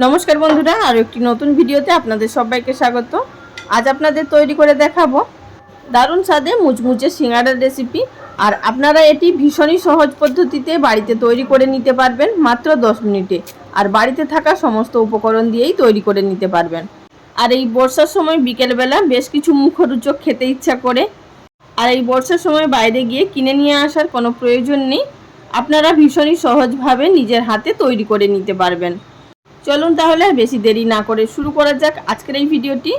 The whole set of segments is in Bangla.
নমস্কার বন্ধুরা, আর একটি নতুন ভিডিওতে আপনাদের সবাইকে স্বাগত। আজ আপনাদের তৈরি করে দেখাবো দারুণ স্বাদে মুচমুচে সিঙ্গাড়ার রেসিপি আর আপনারা এটি ভীষণই সহজ পদ্ধতিতে বাড়িতে তৈরি করে নিতে পারবেন, মাত্র 10 মিনিটে। আর বাড়িতে থাকা সমস্ত উপকরণ দিয়েই তৈরি করে নিতে পারবেন। আর এই বর্ষার সময় বিকেলবেলা বেশ কিছু মুখরোচক খেতে ইচ্ছা করে। আর এই বর্ষার সময় বাইরে গিয়ে কিনে নিয়ে আসার কোনো প্রয়োজন নেই। আপনারা ভীষণই সহজভাবে নিজের হাতে তৈরি করে নিতে পারবেন। চলুন তাহলে বেশি দেরি না করে শুরু করা যাক আজকের এই ভিডিওটি।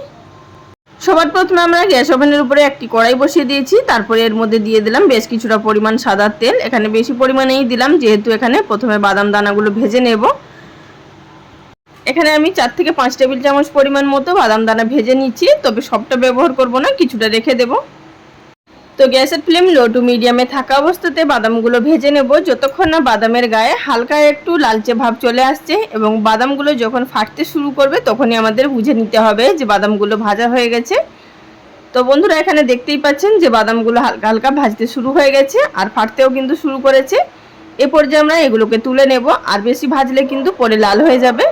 সবার প্রথমে আমরা গ্যাস ওভেনের উপরে একটি কড়াই বসিয়ে দিয়েছি, তারপরে এর মধ্যে দিয়ে দিলাম বেশ কিছুটা পরিমাণ সাদা তেল। এখানে বেশি পরিমাণেই দিলাম, যেহেতু এখানে প্রথমে বাদাম দানাগুলো ভেজে নেব। এখানে আমি চার থেকে পাঁচ টেবিল চামচ পরিমাণ মতো বাদাম দানা ভেজে নিচ্ছি, তবে সবটা ব্যবহার করব না, কিছুটা রেখে দেবো। তো গ্যাসের ফ্লেম লো টু মিডিয়ামে থাকা অবস্থাতে বাদামগুলো ভেজে নেব। যতক্ষণ না বাদামের গায়ে হালকা একটু লালচে ভাব চলে আসছে এবং বাদামগুলো যখন ফাটতে শুরু করবে, তখনই আমাদের বুঝে নিতে হবে যে বাদামগুলো ভাজা হয়ে গেছে। তো বন্ধুরা, এখানে দেখতেই পাচ্ছেন যে বাদামগুলো হালকা হালকা ভাজতে শুরু হয়ে গেছে আর ফাটতেও কিন্তু শুরু করেছে। এ পর্যায়ে আমরা এগুলোকে তুলে নেব। আর বেশি ভাজলে কিন্তু পরে লাল হয়ে যাবে।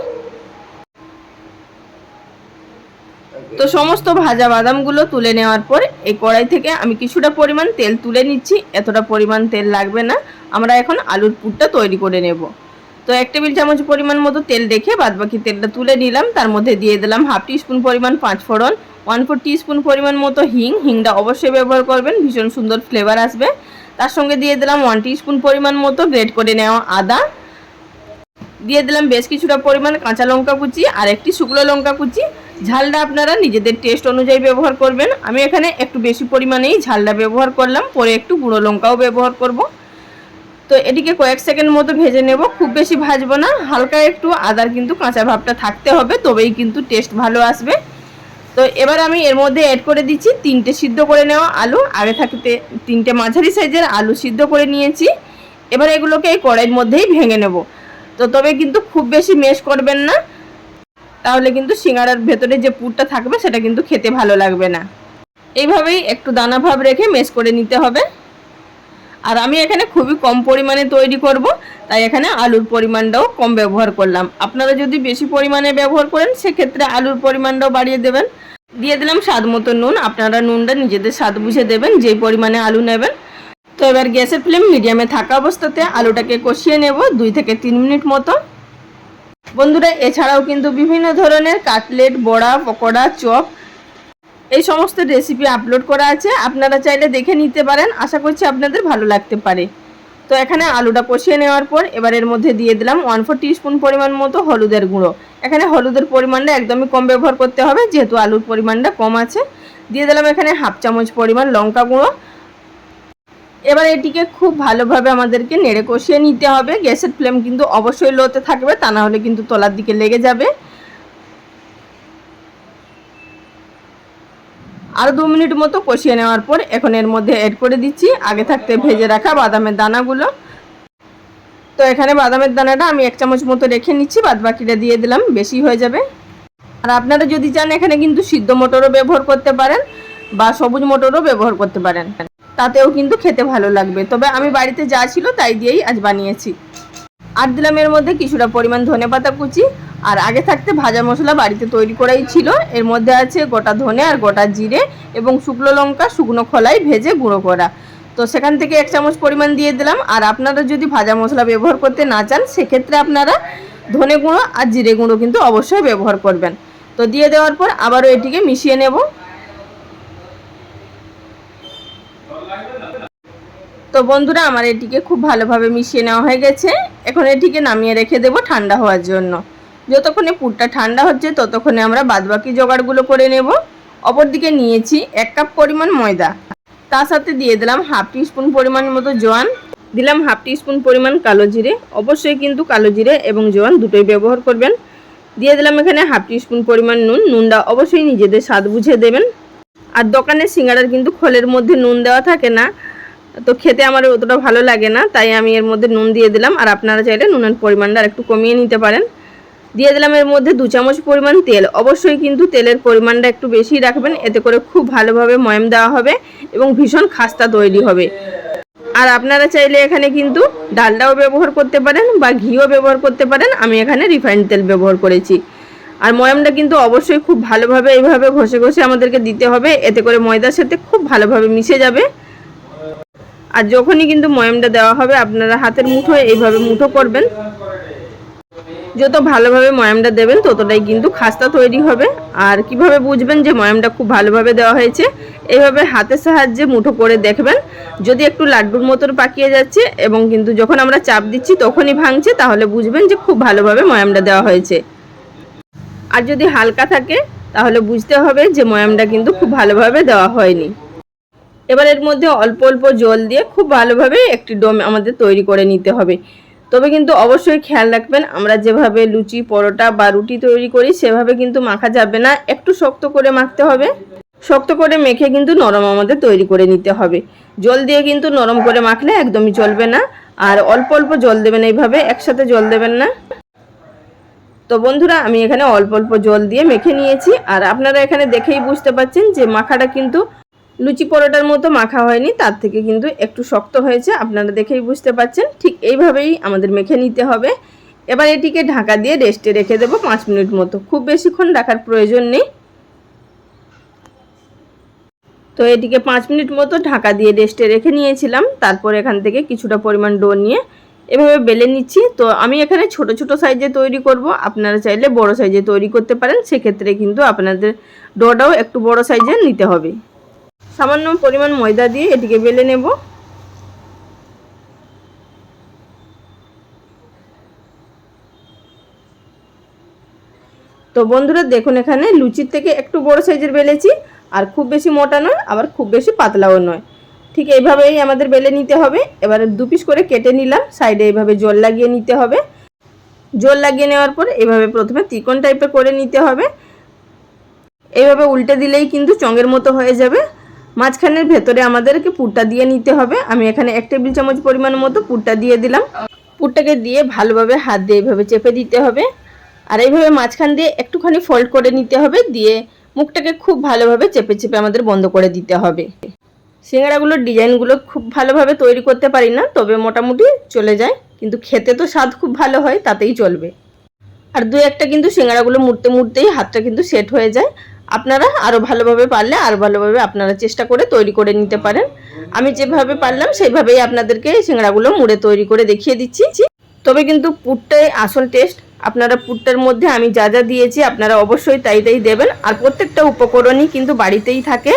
তো সমস্ত ভাজা বাদামগুলো তুলে নেওয়ার পর এই কড়াই থেকে আমি কিছুটা পরিমাণ তেল তুলে নিচ্ছি। এতটা পরিমাণ তেল লাগবে না। আমরা এখন আলুর পুরটা তৈরি করে নেব। তো এক টেবিল চামচ পরিমাণ মতো তেল রেখে বাদবাকি তেলটা তুলে নিলাম। তার মধ্যে দিয়ে দিলাম হাফ স্পুন পরিমাণ পাঁচ ফোড়ন, ওয়ান ফোর স্পুন পরিমাণ মতো হিং। হিংটা অবশ্যই ব্যবহার করবেন, ভীষণ সুন্দর ফ্লেভার আসবে। তার সঙ্গে দিয়ে দিলাম ওয়ান স্পুন পরিমাণ মতো গ্রেড করে নেওয়া আদা। দিয়ে দিলাম বেশ কিছুটা পরিমাণ কাঁচা লঙ্কা কুচি আর একটি শুকনো লঙ্কা কুচি। ঝালটা আপনারা নিজেদের টেস্ট অনুযায়ী ব্যবহার করবেন। আমি এখানে একটু বেশি পরিমাণেই ঝালটা ব্যবহার করলাম, পরে একটু গুঁড়ো লঙ্কাও ব্যবহার করব। তো এটিকে কয়েক সেকেন্ড মতো ভেজে নেব। খুব বেশি ভাজবো না, হালকা একটু আদার কিন্তু কাঁচা ভাবটা থাকতে হবে, তবেই কিন্তু টেস্ট ভালো আসবে। তো এবার আমি এর মধ্যে অ্যাড করে দিচ্ছি তিনটে সিদ্ধ করে নেওয়া আলু, আগে থাকতে তিনটে মাঝারি সাইজের আলু সিদ্ধ করে নিয়েছি। এবার এগুলোকে এই কড়াইয়ের মধ্যেই ভেঙে নেব। তো তবে কিন্তু খুব বেশি মেশ করবেন না। তাহলে কিন্তু সিঙ্গারার ভেতরে যে পুরটা থাকবে সেটা কিন্তু খেতে ভালো লাগবে না। এইভাবেই একটু দানা ভাব রেখে মেশ করে নিতে হবে। আর আমি এখানে খুবই কম পরিমাণে তৈরি করব, তাই এখানে আলুর পরিমাণটাও কম ব্যবহার করলাম। আপনারা যদি বেশি পরিমাণে ব্যবহার করেন, সেক্ষেত্রে আলুর পরিমাণটাও বাড়িয়ে দেবেন। দিয়ে দিলাম স্বাদ মতো নুন। আপনারা নুনটা নিজেদের স্বাদ বুঝে দেবেন, যেই পরিমাণে আলু নেবেন। তো এবার গ্যাসের ফ্লেম মিডিয়ামে থাকা অবস্থাতে আলুটাকে কষিয়ে নেব দুই থেকে তিন মিনিট মতো। বন্ধুরা, এছাড়াও কিন্তু বিভিন্ন ধরনের কাটলেট, বড়া, পকোড়া, চপ, এই সমস্ত রেসিপি আপলোড করা আছে। আপনারা চাইলে দেখে নিতে পারেন। আশা করছি আপনাদের ভালো লাগতে পারে। তো এখানে আলুটা কষিয়ে নেওয়ার পর এবার এর মধ্যে দিয়ে দিলাম ওয়ান ফোর স্পুন পরিমাণ মতো হলুদের গুঁড়ো। এখানে হলুদের পরিমাণটা একদমই কম ব্যবহার করতে হবে, যেহেতু আলুর পরিমাণটা কম আছে। দিয়ে দিলাম এখানে হাফ চামচ পরিমাণ লঙ্কা গুঁড়ো। এবার এটিকে খুব ভালোভাবে আমাদেরকে নেড়ে কষিয়ে নিতে হবে। গ্যাসের ফ্লেম কিন্তু অবশ্যই লোতে থাকবে, তা না হলে কিন্তু তলার দিকে লেগে যাবে। আর দু মিনিট মতো কষিয়ে নেওয়ার পর এখন এর মধ্যে অ্যাড করে দিচ্ছি। আগে থাকতে ভেজে রাখা বাদামের দানাগুলো। তো এখানে বাদামের দানাটা আমি এক চামচ মতো রেখে নিচ্ছি বাদ বাকিটা দিয়ে দিলাম, বেশি হয়ে যাবে। আর আপনারা যদি চান এখানে কিন্তু সিদ্ধ মোটরও ব্যবহার করতে পারেন বা সবুজ মোটরও ব্যবহার করতে পারেন। তাতেও কিন্তু খেতে ভালো লাগবে। তবে আমি বাড়িতে যা ছিল তাই দিয়েই আজ বানিয়েছি। আর দিলাম এর মধ্যে কিছুটা পরিমাণ ধনে পাতা কুচি। আর আগে থাকতে ভাজা মশলা বাড়িতে তৈরি করাই ছিল। এর মধ্যে আছে গোটা ধনে আর গোটা জিরে এবং শুকনো লঙ্কা, শুকনো খোলাই ভেজে গুঁড়ো করা। তো সেখান থেকে এক চামচ পরিমাণ দিয়ে দিলাম। আর আপনারা যদি ভাজা মশলা ব্যবহার করতে না চান, সেক্ষেত্রে আপনারা ধনে গুঁড়ো আর জিরে গুঁড়ো কিন্তু অবশ্যই ব্যবহার করবেন। তো দিয়ে দেওয়ার পর আবারও এটিকে মিশিয়ে নেব। তো বন্ধুরা, আমার এটিকে খুব ভালোভাবে মিশিয়ে নেওয়া হয়ে গেছে। এখন এটিকে নামিয়ে রেখে দেবো ঠান্ডা হওয়ার জন্য। যতক্ষণে পুরটা ঠান্ডা হচ্ছে, ততক্ষণে আমরা বাদবাকি জোগাড়গুলো করে নেব। অপরদিকে নিয়েছি এক কাপ পরিমাণ ময়দা। তার সাথে দিয়ে দিলাম হাফ টি স্পুন পরিমাণ মতো জোয়ান। দিলাম হাফ টি স্পুন পরিমাণ কালো জিরে। অবশ্যই কিন্তু কালো জিরে এবং জোয়ান দুটোই ব্যবহার করবেন। দিয়ে দিলাম এখানে হাফ টি স্পুন পরিমাণ নুন। নুনটা অবশ্যই নিজেদের স্বাদ বুঝে দেবেন। আর দোকানের সিঙ্গারার কিন্তু খোলের মধ্যে নুন দেওয়া থাকে না, তো খেতে আমার অতটা ভালো লাগে না, তাই আমি এর মধ্যে নুন দিয়ে দিলাম। আর আপনারা চাইলে নুনের পরিমাণটা আর একটু কমিয়ে নিতে পারেন। দিয়ে দিলাম এর মধ্যে দু চামচ পরিমাণ তেল। অবশ্যই কিন্তু তেলের পরিমাণটা একটু বেশি রাখবেন, এতে করে খুব ভালোভাবে ময়াম দেওয়া হবে এবং ভীষণ খাস্তা তৈরি হবে। আর আপনারা চাইলে এখানে কিন্তু ডালডাও ব্যবহার করতে পারেন বা ঘিও ব্যবহার করতে পারেন। আমি এখানে রিফাইন্ড তেল ব্যবহার করেছি। আর ময়ামটা কিন্তু অবশ্যই খুব ভালোভাবে এইভাবে ঘষে ঘষে আমাদেরকে দিতে হবে। এতে করে ময়দার সাথে খুব ভালোভাবে মিশে যাবে। আর যখনই কিন্তু ময়ামটা দেওয়া হবে, আপনারা হাতের মুঠোয় এইভাবে মুঠো করবেন। যত ভালোভাবে ময়ামটা দেবেন, ততটাই কিন্তু খাস্তা তৈরি হবে। আর কীভাবে বুঝবেন যে ময়ামটা খুব ভালোভাবে দেওয়া হয়েছে? এইভাবে হাতের সাহায্যে মুঠো করে দেখবেন। যদি একটু লাড্ডুর মতন পাকিয়ে যাচ্ছে এবং কিন্তু যখন আমরা চাপ দিচ্ছি তখনই ভাঙছে, তাহলে বুঝবেন যে খুব ভালোভাবে ময়ামটা দেওয়া হয়েছে। আর যদি হালকা থাকে, তাহলে বুঝতে হবে যে ময়ামটা কিন্তু খুব ভালোভাবে দেওয়া হয়নি। এবার এর মধ্যে অল্প অল্প জল দিয়ে খুব ভালোভাবে একটি ডোম আমাদের তৈরি করে নিতে হবে। তবে কিন্তু অবশ্যই খেয়াল রাখবেন, আমরা যেভাবে লুচি, পরোটা বা রুটি তৈরি করি, সেভাবে কিন্তু মাখা যাবে না। একটু শক্ত করে মাখতে হবে। শক্ত করে মেখে কিন্তু নরম আমাদের তৈরি করে নিতে হবে। জল দিয়ে কিন্তু নরম করে মাখলে একদমই চলবে না। আর অল্প অল্প জল দেবেন এইভাবে, একসাথে জল দেবেন না। তো বন্ধুরা, আমি এখানে অল্প অল্প জল দিয়ে মেখে নিয়েছি। আর আপনারা এখানে দেখেই বুঝতে পাচ্ছেন যে মাখাটা কিন্তু লুচি পরোটার মতো মাখা হয়নি, তার থেকে কিন্তু একটু শক্ত হয়েছে। আপনারা দেখেই বুঝতে পাচ্ছেন ঠিক এইভাবেই আমাদের মেখে নিতে হবে। এবার এটিকে ঢাকা দিয়ে রেস্টে রেখে দেবো পাঁচ মিনিট মতো। খুব বেশিক্ষণ রাখার প্রয়োজন নেই। তো এটিকে পাঁচ মিনিট মতো ঢাকা দিয়ে রেস্টে রেখে নিয়েছিলাম। তারপর এখান থেকে কিছুটা পরিমাণ ডো নিয়ে এভাবে বেলে নিচ্ছি। তো আমি এখানে ছোট ছোট সাইজে তৈরি করব। আপনারা চাইলে বড় সাইজে তৈরি করতে পারেন। সেক্ষেত্রে কিন্তু আপনাদের ডোটাও একটু বড় সাইজের নিতে হবে। সামান্য পরিমাণ ময়দা দিয়ে এটিকে বেলে নেব। তো বন্ধুরা, দেখুন এখানে লুচির থেকে একটু বড় সাইজের বেলেছি। আর খুব বেশি মোটা নয়, আবার খুব বেশি পাতলাও নয়। ঠিক এইভাবেই আমাদের বেলে নিতে হবে। এবারে দু পিস করে কেটে নিলাম, সাইডে এইভাবে জল লাগিয়ে নিতে হবে। জল লাগিয়ে নেওয়ার পর এভাবে প্রথমে ত্রিকোণ টাইপের করে নিতে হবে। এইভাবে উল্টে দিলেই কিন্তু চঙের মতো হয়ে যাবে। মাঝখানের ভেতরে আমাদেরকে পুরটা দিয়ে নিতে হবে। আমি এখানে এক টেবিল চামচ পরিমাণ মতো পুরটা দিয়ে দিলাম। পুরটাকে দিয়ে ভালোভাবে হাত দিয়ে এইভাবে চেপে দিতে হবে। আর এইভাবে মাঝখান দিয়ে একটুখানি ফোল্ড করে নিতে হবে। দিয়ে মুখটাকে খুব ভালোভাবে চেপে চেপে আমাদের বন্ধ করে দিতে হবে। সিঙ্গাড়াগুলোর ডিজাইনগুলো খুব ভালোভাবে তৈরি করতে পারি না, তবে মোটামুটি চলে যায়। কিন্তু খেতে তো স্বাদ খুব ভালো হয়, তাতেই চলবে। আর দু একটা কিন্তু সিঙ্গাড়াগুলো মুড়তে মুড়তেই হাতটা কিন্তু সেট হয়ে যায়। আপনারা আরও ভালোভাবে পারলে আরও ভালোভাবে আপনারা চেষ্টা করে তৈরি করে নিতে পারেন। আমি যেভাবে পারলাম সেইভাবেই আপনাদেরকে সিঙ্গাড়াগুলো মুড়ে তৈরি করে দেখিয়ে দিচ্ছি। তবে কিন্তু পুরটাই আসল টেস্ট আপনারা পুরটার মধ্যে আমি যা যা দিয়েছি আপনারা অবশ্যই তাই তাই দেবেন। আর প্রত্যেকটা উপকরণই কিন্তু বাড়িতেই থাকে।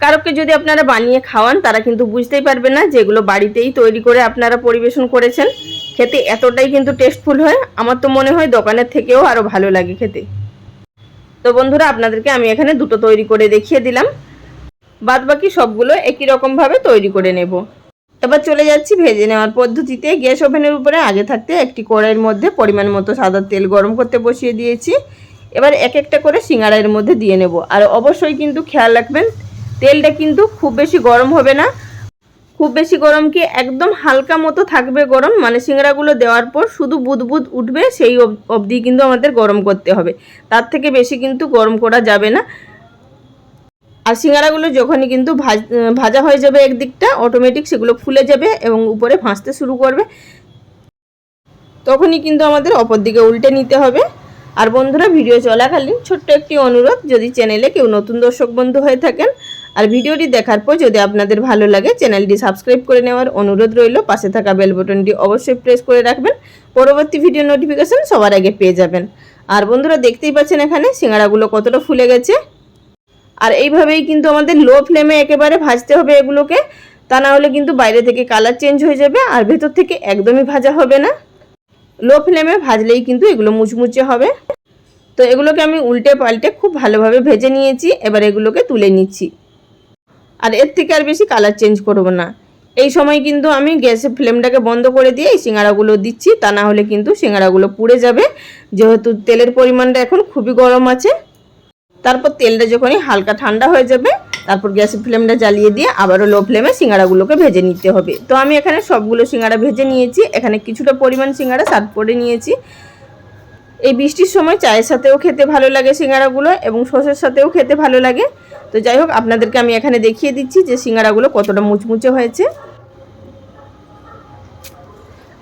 কারোকে যদি আপনারা বানিয়ে খাওয়ান, তারা কিন্তু বুঝতেই পারবে না যেগুলো বাড়িতেই তৈরি করে আপনারা পরিবেশন করেছেন। খেতে এতটাই কিন্তু টেস্টফুল হয়, আমার তো মনে হয় দোকানের থেকেও আরও ভালো লাগে খেতে। তো বন্ধুরা, আপনাদেরকে আমি এখানে দুটো তৈরি করে দেখিয়ে দিলাম। বাদ বাকি সবগুলো একই রকমভাবে তৈরি করে নেব। এবার চলে যাচ্ছি ভেজে নেওয়ার পদ্ধতিতে। গ্যাস ওভেনের উপরে আগে থাকতে একটি কড়াইয়ের মধ্যে পরিমাণ মতো সাদা তেল গরম করতে বসিয়ে দিয়েছি। এবার এক একটা করে সিঙ্গাড়ার মধ্যে দিয়ে নেব। আর অবশ্যই কিন্তু খেয়াল রাখবেন তেলটা কিন্তু খুব বেশি গরম হবে না। খুব বেশি গরম কি একদম হালকা মতো থাকবে গরম মানে সিঙ্গাড়াগুলো দেওয়ার পর শুধু বুদবুদ উঠবে, সেই অবধি কিন্তু আমাদের গরম করতে হবে। তার থেকে বেশি কিন্তু গরম করা যাবে না। আর সিঙ্গাড়াগুলো যখনই কিন্তু ভাজ হয়ে যাবে একদিকটা অটোমেটিক সেগুলো ফুলে যাবে এবং উপরে ভাসতে শুরু করবে। তখনই কিন্তু আমাদের অপর দিকে উল্টে নিতে হবে। আর বন্ধুরা, ভিডিও চলাকালীন ছোট্ট একটি অনুরোধ, যদি চ্যানেলে কেউ নতুন দর্শক বন্ধু হয়ে থাকেন, আর ভিডিওটি দেখার পর যদি আপনাদের ভালো লাগে চ্যানেলটি সাবস্ক্রাইব করে নেওয়ার অনুরোধ রইল। পাশে থাকা বেল বাটনটি অবশ্যই প্রেস করে রাখবেন। পরবর্তী ভিডিও নোটিফিকেশন সবার আগে পেয়ে যাবেন। আর বন্ধুরা, দেখতেই পাচ্ছেন এখানে সিঙ্গাড়াগুলো কতটা ফুলে গেছে। আর এইভাবেই কিন্তু আমাদের লো ফ্লেমে একেবারে ভাজতে হবে এগুলোকে। তা না হলে কিন্তু বাইরে থেকে কালার চেঞ্জ হয়ে যাবে, আর ভেতর থেকে একদমই ভাজা হবে না। লো ফ্লেমে ভাজলেই কিন্তু এগুলো মুচমুচে হবে। তো এগুলোকে আমি উল্টে পাল্টে খুব ভালোভাবে ভেজে নিয়েছি, এবার এগুলোকে তুলে নিচ্ছি। আর এর থেকে আর বেশি কালার চেঞ্জ করব না। এই সময় কিন্তু আমি গ্যাসের ফ্লেমটাকে বন্ধ করে দিয়ে এই সিঙ্গাড়াগুলো দিচ্ছি, তা না হলে কিন্তু সিঙ্গাড়াগুলো পুড়ে যাবে। যেহেতু তেলের পরিমাণটা এখন খুবই গরম আছে, তারপর তেলটা যখনই হালকা ঠান্ডা হয়ে যাবে তারপর গ্যাসের ফ্লেমটা জ্বালিয়ে দিয়ে আবারও লো ফ্লেমে সিঙ্গাড়াগুলোকে ভেজে নিতে হবে। তো আমি এখানে সবগুলো সিঙ্গাড়া ভেজে নিয়েছি। এখানে কিছুটা পরিমাণ সিঙ্গাড়া সাত করে নিয়েছি। এই বৃষ্টির সময় চায়ের সাথেও খেতে ভালো লাগে সিঙ্গাড়াগুলো এবং শসের সাথেও খেতে ভালো লাগে। তো যাই হোক, আপনাদেরকে আমি এখানে দেখিয়ে দিচ্ছি যে সিঙ্গাড়াগুলো কতটা মুচমুচে হয়েছে।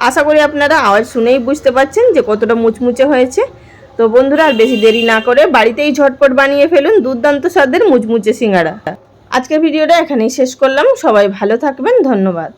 আশা করি আপনারা আওয়াজ শুনেই বুঝতে পারছেন যে কতটা মুচমুচে হয়েছে। তো বন্ধুরা, আর বেশি দেরি না করে বাড়িতেই ঝটপট বানিয়ে ফেলুন দুর্দান্ত স্বাদের মুচমুচে সিঙ্গারা। আজকের ভিডিওটা এখানেই শেষ করলাম। সবাই ভালো থাকবেন। ধন্যবাদ।